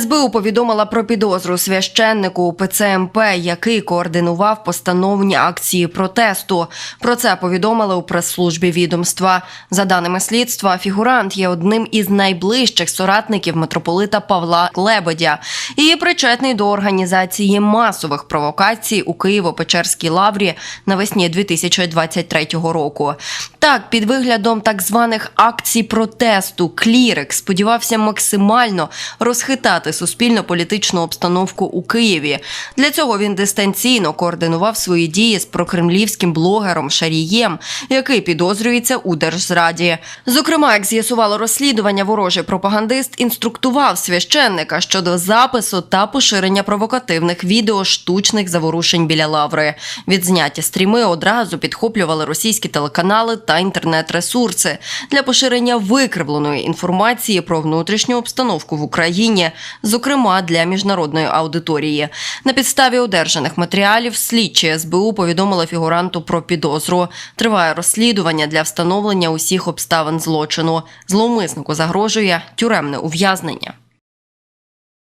СБУ повідомила про підозру священнику УПЦ МП, який координував постановні акції протесту. Про це повідомили у прес-службі відомства. За даними слідства, фігурант є одним із найближчих соратників митрополита Павла Лебедя і причетний до організації масових провокацій у Києво-Печерській лаврі навесні 2023 року. Так, під виглядом так званих акцій протесту, клірик сподівався максимально розхитати суспільно-політичну обстановку у Києві. Для цього він дистанційно координував свої дії з прокремлівським блогером Шарієм, який підозрюється у держзраді. Зокрема, як з'ясувало розслідування, ворожий пропагандист інструктував священника щодо запису та поширення провокативних відео штучних заворушень біля лаври. Відзняті стріми одразу підхоплювали російські телеканали та інтернет-ресурси для поширення викривленої інформації про внутрішню обстановку в Україні, зокрема для міжнародної аудиторії. На підставі одержаних матеріалів слідчі СБУ повідомили фігуранту про підозру. Триває розслідування для встановлення усіх обставин злочину. Зловмиснику загрожує тюремне ув'язнення.